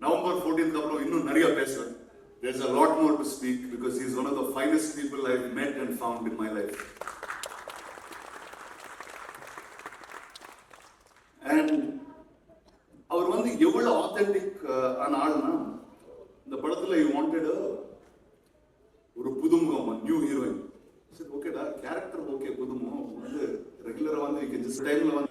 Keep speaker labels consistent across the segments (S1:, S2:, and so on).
S1: November fourteenth அப்புறம் இன்னும் நிறைய பேசுவேன். There's a lot more to speak because he's one of the finest people I've met and found in my life. And அவர் வந்து எவ்வளவு authentic ஆன ஆள்னா இந்த படத்துல யூ வாண்டட் ஒரு புதுமுகம் நியூ ஹீரோயின் சரி ஓகேடா கேரக்டர் ஓகே புதுமுகம். வந்து ரெகுலரா வந்து ஜஸ்ட் டைம்ல வந்து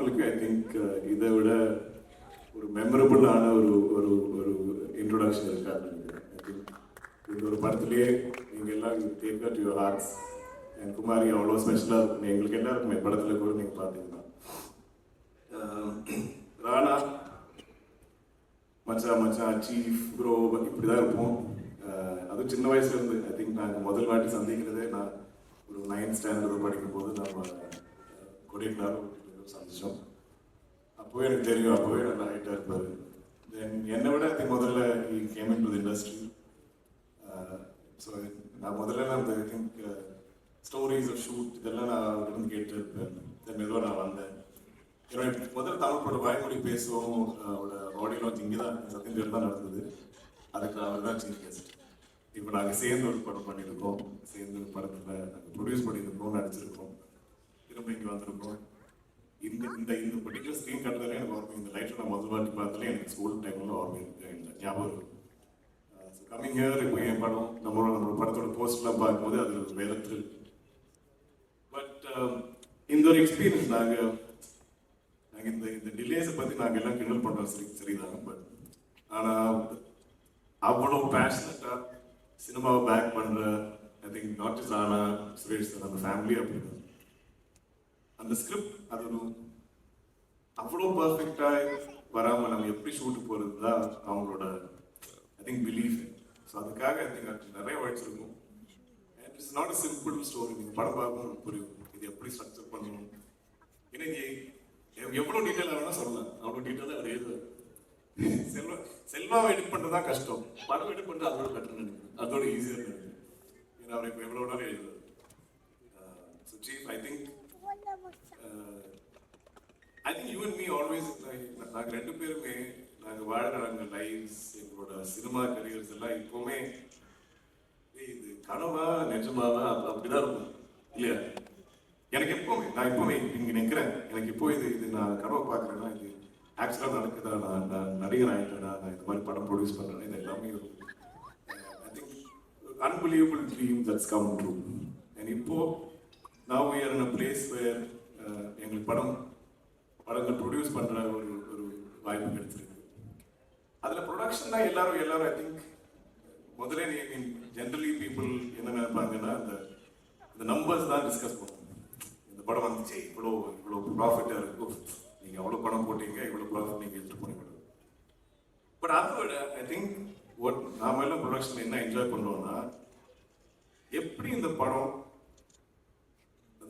S2: திங்க் uh, இதை விட ஒரு மெமரபுளான ஒரு ஒரு ஒரு இன்ட்ரொடக்ஷன் இருக்காது ஐ திங்க் இந்த ஒரு படத்துலேயே நீங்கள் எல்லாம் டேக் டு யுவர் ஹார்ட்ஸ் என் குமாரி அவ்வளோ ஸ்பெஷலாக இருக்கும். எங்களுக்கு எல்லாருக்குமே படத்தில் கூட நீங்கள் பார்த்தீங்கன்னா. ராணா மச்சான் மச்சான் சீஃப் ப்ரோ இப்படி தான் இருப்போம். அது அதுவும் சின்ன வயசுல இருந்து ஐ திங்க் நாங்கள் முதல் வாட்டி சந்திக்கிறதே நான் ஒரு நைன்த் ஸ்டாண்டர்டு படிக்கும் போது நம்ம கொடைக்கானல் சந்திச்சோம் அப்போவே எனக்கு தெரியும் அப்போவே நல்லா ஹைட்டாக இருப்பார். தென் என்னை விட அது முதல்ல he came in to industry so நான் முதல்ல அந்த ஐ திங்க் ஸ்டோரிஸ் ஷூட் இதெல்லாம் நான் அவர்கிட்ட கேட்டு இருப்பேன் தென் மெதுவாக நான் வந்தேன். ஏன்னா முதல்ல தமிழ் படம் வாய்மொழி பேசுவோம் அவரோட ஆடியோ லான்ச் இங்கே தான் சத்தியம் பேர் தான் நடந்தது. அதுக்கு அவர் தான் சீஃப் கெஸ்ட் இப்போ நாங்கள் சேர்ந்து ஒரு படம் பண்ணியிருக்கோம். சேர்ந்து ஒரு படத்தில் நாங்கள் ப்ரொடியூஸ் பண்ணியிருக்கோம் நடிச்சிருக்கோம். திரும்ப இங்கே வந்திருக்கோம். இந்த இந்த இந்த பர்டிகுலர் ஸ்க்ரீன் கட்டுறதுல எனக்கு ஓர்மை இந்த லைட்டில் நான் முதல் வாட்டி பார்த்தாலே எனக்கு ஸ்கூல் டைமில் ஓர்மை இருக்கு இந்த ஞாபகம் இருக்கும் ஸோ கம்மிங் இயர் இப்போ என் படம் நம்மளோட நம்ம படத்தோட போஸ்ட்லாம் பார்க்கும்போது அது ஒரு வேற பட் um, இந்த ஒரு எக்ஸ்பீரியன்ஸ் நாங்கள் நாங்கள் இந்த இந்த டிலேஸை பற்றி நாங்கள் எல்லாம் கிண்டல் பண்ணுறோம் சரி சரிதான். பட் ஆனால் அவ்வளோ பேஷனட்டாக சினிமாவை பேக் பண்ணுற ஐ திங்க் நாட் ஜஸ்ட் ஆனா சுரேஷ் சார் அந்த ஃபேமிலி அப்படின்னு அந்த ஸ்கிரிப்ட் அது ஒரு அவ்வளோ பர்ஃபெக்டாக வராமல் நம்ம எப்படி ஷூட்டு போகிறது தான் அவங்களோட ஐ திங்க் பிலீஃப் ஸோ அதுக்காக ஐ திங்க் நிறைய உழைச்சிருக்கும் and it's not a simple story நீங்கள் படம் பார்க்கும்போது புரியும். இது எப்படி ஸ்ட்ரக்சர் பண்ணணும்? ஏன்னா இது எவ்வளோ டீட்டெயில் வேணால் சொல்லலாம். அவ்வளோ டீட்டெயிலாக அவர் எழுதுவார் செல்வா செல்வாவை எடிட் பண்ணுறது தான் கஷ்டம். படம் எடிட் பண்ணுறது அதோட பெட்டர் நினைக்கிறேன். அதோட ஈஸியாக நினைக்கிறேன். ஏன்னா அவர் இப்போ எவ்வளோ நேரம் எழுதுவார். So uh, chief I think I think you and me always நாங்கள் ரெண்டு பேருமே நாங்கள் வாழ்கிற நாங்கள் லைஃப்ஸ் எங்களோட சினிமா கரியர்ஸ் எல்லாம் இப்போவுமே இது கனவா நிஜமாவா? அப்படிதான் இருக்கும். இல்லையா? எனக்கு எப்பவுமே நான் எப்பவுமே இங்க நிக்கிறேன். எனக்கு இப்போ இது இது நான் கனவை பார்க்குறேன்னா இது ஆக்சுவலாக நடக்குதா? நான் நான் நடிகர் ஆகிட்டேனா நான் இந்த மாதிரி படம் ப்ரொடியூஸ் பண்ணுறேன் இது எல்லாமே I think unbelievable dream that's come true and இப்போ நான் we are in a place where எங்களுக்கு படம் படங்கள் ப்ரொடியூஸ் பண்ணுற ஒரு ஒரு வாய்ப்பு கிடைச்சிருக்கு. அதில் ப்ரொடக்ஷன் தான் எல்லாரும் எல்லாரும் ஐ திங்க் முதல்ல நீ மீன் ஜென்ரலி பீப்புள் என்ன நினைப்பாங்கன்னா அந்த இந்த நம்பர்ஸ் தான் டிஸ்கஸ் பண்ணுவோம் இந்த படம் வந்துச்சு இவ்வளோ இவ்வளோ ப்ராஃபிட்டாக இருக்கும் நீங்கள் அவ்வளோ பணம் போட்டீங்க இவ்வளோ ப்ராஃபிட் நீங்கள் எடுத்துகிட்டு போனீங்க. பட் அதை விட ஐ திங்க் ஒட் நாம எல்லாம் ப்ரொடக்ஷன் என்ன என்ஜாய் பண்ணுறோம்னா எப்படி இந்த படம்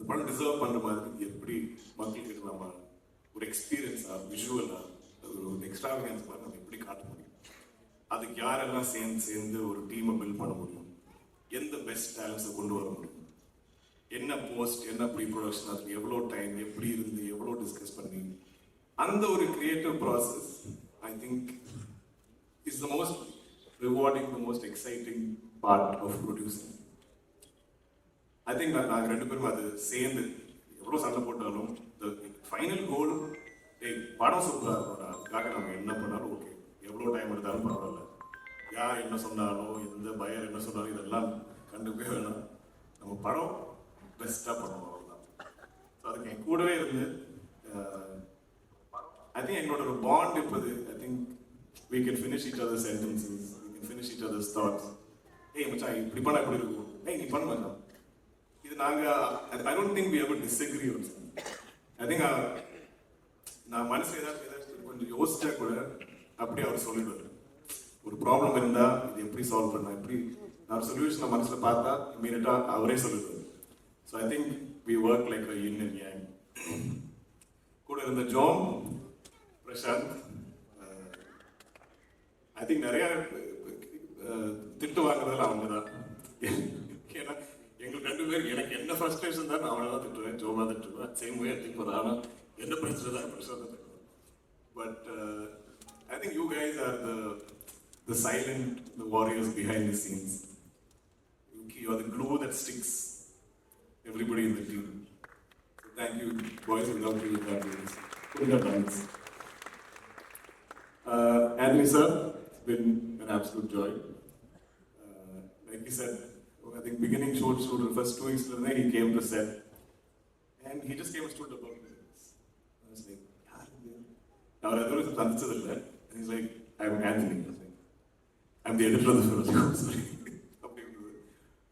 S2: அந்த படம் டிசர்வ் பண்ணுற மாதிரி எப்படி மக்கள்கிட்ட நம்ம ஒரு எக்ஸ்பீரியன்ஸா விஷுவலா ஒரு எக்ஸ்ட்ராவிகன்ஸ் மாதிரி நம்ம எப்படி காட்ட முடியும்? அதுக்கு யாரெல்லாம் சேர்ந்து சேர்ந்து ஒரு டீமை பில்ட் பண்ண முடியும்? எந்த பெஸ்ட் டேலண்ட்ஸை கொண்டு வர முடியும்? என்ன போஸ்ட் என்ன ப்ரீ ப்ரொடக்ஷன் அதுக்கு எவ்வளோ டைம் எப்படி இருந்து எவ்வளோ டிஸ்கஸ் பண்ணி அந்த ஒரு creative process I think is the most rewarding the most exciting part of producing I think நாங்கள் ரெண்டு பேரும் அது சேர்ந்து எவ்வளோ சண்டை போட்டாலும் ஃபைனல் கோல் ஏய் படம் சூப்பராக இருக்கோடா அதுக்காக நம்ம என்ன பண்ணாலும் ஓகே எவ்வளோ டைம் எடுத்தாலும் பரவாயில்ல. யார் என்ன சொன்னாலும் எந்த பயம் என்ன சொன்னாலும் இதெல்லாம் கண்டுக்கவே வேணாம். நம்ம படம் பெஸ்ட்டாக பண்ணணும் அவ்வளோதான் ஸோ அதுக்கு என் கூடவே இருந்து ஐ திங்க் எங்களோட ஒரு பாண்ட் இப்போது I think we can finish it other sentences we can finish it others thoughts ஏய் மச்சான் இப்படி பண்ணால் எப்படி இருக்கும்? ஏய் நீ பண்ண மச்சான். இது நாங்க I don't think we ever disagree I think நான் மனசுல ஏதாவது ஏதாவது கொஞ்சம் யோசிச்சா கூட அப்படியே அவர் சொல்லிடுவார். ஒரு ப்ராப்ளம் இருந்தா இது எப்படி சால்வ் பண்ண எப்படி நான் சொல்யூஷனை மனசுல பார்த்தா இமீடியட்டா அவரே சொல்லிடுவார். So I think we work like a yin and yang கூட இருந்த ஜோம் பிரசாந்த் uh, ஐ திங்க் நிறைய uh, திட்டு வாங்குறதுல அவங்க தான் ஏன்னா எங்களுக்கு ரெண்டு பேரும் எனக்கு என்ன ஃப்ரஸ்ட்ரேஷன் தான் நான் அவனை தான் திட்டுவேன் ஜோமா திட்டுவேன் சேம் வே திங்க் ஒரு ஆனால் என்ன பிரச்சனை தான் பிரசாந்த் திட்டுவேன் but I think you guys are the the silent the warriors behind the scenes you are the glue that sticks everybody in the team. So thank you, boys. Without you, we can't do this. Put it up, thanks. Uh, Anthony, sir, it's been an absolute joy. Uh, like he said, I think beginning shoot, shoot, the first two weeks, then he came to set. And he just came and stood above me. I was like, "Yaar, அவர் எதுவும் சந்திச்சதில்லை is like I am Antony I'm the editor of the film sorry அப்படின்றது.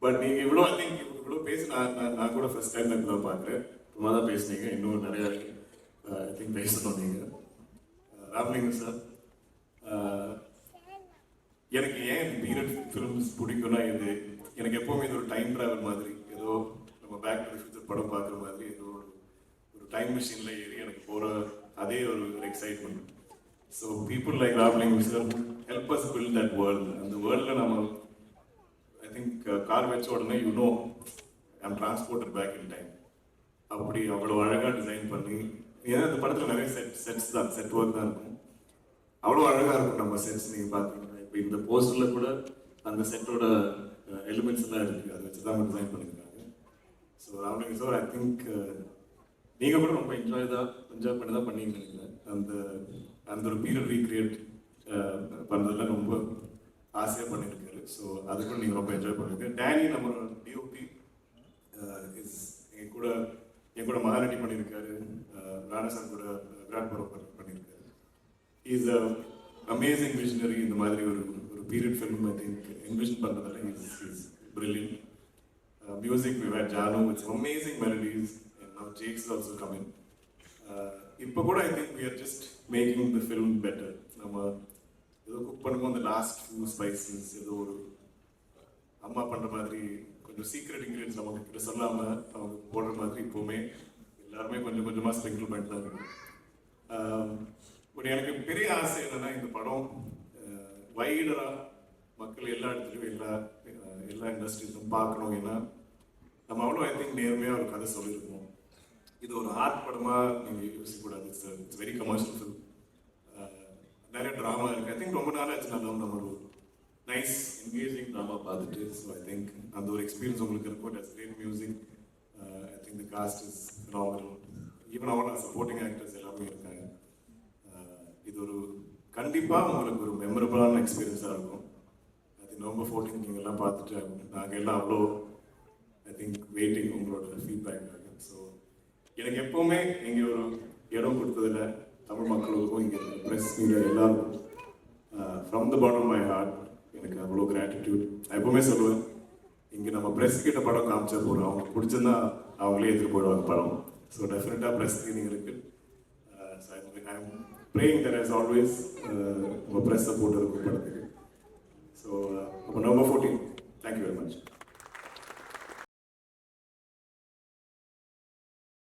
S2: But நீங்கள் இவ்வளோ I think இவ்வளோ பேசி நான் நான் நான் கூட ஃபர்ஸ்ட் டைம் இப்போ தான் பார்க்குறேன் சும்மா தான் பேசுனீங்க. இன்னும் நிறைய uh, ஐ திங்க் பேசணும் நீங்கள் uh, ராமலிங்கம் சார் எனக்கு ஏன் பீரியட் ஃபிலிம்ஸ் பிடிக்கும்னா இது? எனக்கு எப்போவுமே இது ஒரு டைம் ட்ராவல் மாதிரி. ஏதோ நம்ம பேக் டு ஃபியூச்சர் படம் பார்க்குற மாதிரி ஏதோ ஒரு ஒரு டைம் மிஷினில் ஏறி எனக்கு போகிற அதே ஒரு excitement so people like Ramaling sir help us build that world அந்த வேர்ல்டில் நம்ம ஐ திங்க் கார் வச்ச உடனே you know I'm transported back in time அப்படி அவ்வளோ அழகாக டிசைன் பண்ணி ஏன்னா இந்த படத்தில் நிறைய செட் செட்ஸ் தான் செட் ஒர்க் தான் இருக்கும். அவ்வளோ அழகாக இருக்கும் நம்ம செட்ஸ் நீங்கள் பார்த்து. இந்த போஸ்டரில் கூட அந்த செட்டோட எலிமெண்ட்ஸ் எல்லாம் இருக்குது அதை வச்சு தான் டிசைன் பண்ணியிருக்காங்க. So Ramalinga sir I think நீங்கள் கூட ரொம்ப என்ஜாய் தான் என்ஜாய் பண்ணி தான் பண்ணீங்க நினைக்கிறேன். அந்த அந்த ஒரு பீரியட் ரீக்ரியேட் பண்ணுறதுலாம் ரொம்ப ஆசையாக பண்ணியிருக்காரு. ஸோ அது கூட நீங்கள் ரொம்ப என்ஜாய் பண்ணிருக்கீங்க டேனி நம்ம டிஓபி இஸ் என் கூட என் கூட மகாநட்டி பண்ணியிருக்காரு. ராணா சார் கூட விராட் பரோ பண்ணியிருக்காரு. இஸ் அ அமேசிங் விஷனரி இந்த மாதிரி ஒரு ஒரு period film I think envision பண்ணுறதுல is is brilliant music we were Janu it's amazing melodies now Jakes also coming இப்போ கூட I think we are just making the film better நம்ம ஏதோ cook பண்ணும்போது அந்த லாஸ்ட் ஃபியூ ஸ்பைசஸ் ஏதோ ஒரு uh, அம்மா பண்ணுற மாதிரி கொஞ்சம் சீக்ரெட் இன்க்ரீடியன்ஸ் அவங்க கிட்ட சொல்லாமல் அவங்க போடுற மாதிரி இப்போவுமே எல்லாருமே கொஞ்சம் கொஞ்சமாக ஸ்ப்ரிங்கிள் பண்ணிட்டு தான் இருக்கு um, பட் எனக்கு பெரிய ஆசை என்னன்னா இந்த படம் வைடராக மக்கள் எல்லா இடத்துலையும் எல்லா எல்லா இண்டஸ்ட்ரீஸும் பார்க்கணும். ஏன்னா நம்ம அவ்வளோ ஐ திங்க் நேர்மையாக ஒரு கதை சொல்லியிருக்கோம். இது ஒரு ஆர்ட் படமாக நீங்கள் யோசிக்கக்கூடாது sir it's very commercial film நிறைய ட்ராமா இருக்குது ஐ திங்க் ரொம்ப நாள் ஆச்சு நம்ம நம்ம ஒரு நைஸ் என்கேஜிங் ட்ராமா பார்த்துட்டு. ஸோ ஐ திங்க் அந்த ஒரு எக்ஸ்பீரியன்ஸ் உங்களுக்கு இருக்கும். Does great music I think the cast is even அவன சப்போர்ட்டிங் ஆக்டர்ஸ் எல்லாமே இருக்காங்க. இது ஒரு கண்டிப்பாக உங்களுக்கு ஒரு மெமரபுளான எக்ஸ்பீரியன்ஸாக இருக்கும். அது நவம்பர் ஃபோர்டீன் நீங்கள் எல்லாம் பார்த்துட்டு நாங்கள் எல்லாம் அவ்வளோ ஐ திங்க் வெயிட்டிங் உங்களோட ஃபீட்பேக் ஸோ எனக்கு எப்போவுமே நீங்கள் ஒரு இடம் கொடுத்ததில்ல தமிழ் மக்களுக்கும் இங்கே ப்ரெஸ் மீடியா எல்லாரும் from the bottom my heart எனக்கு அவ்வளோ கிராட்டிடியூட் நான் எப்போவுமே சொல்லுவேன் இங்கே நம்ம ப்ரெஸ் கிட்ட படம் காமிச்சா போகிறோம் அவங்களுக்கு பிடிச்சிருந்தா அவங்களே எடுத்துகிட்டு போயிடுவாங்க படம். ஸோ டெஃபினட்டாக ப்ரெஸ் ஸ்க்ரீனிங் இருக்குது so I'm praying that is always உங்கள் ப்ரெஸ் சப்போர்ட் இருக்கும் படத்துக்கு ஸோ அப்போ November fourteen thank you very much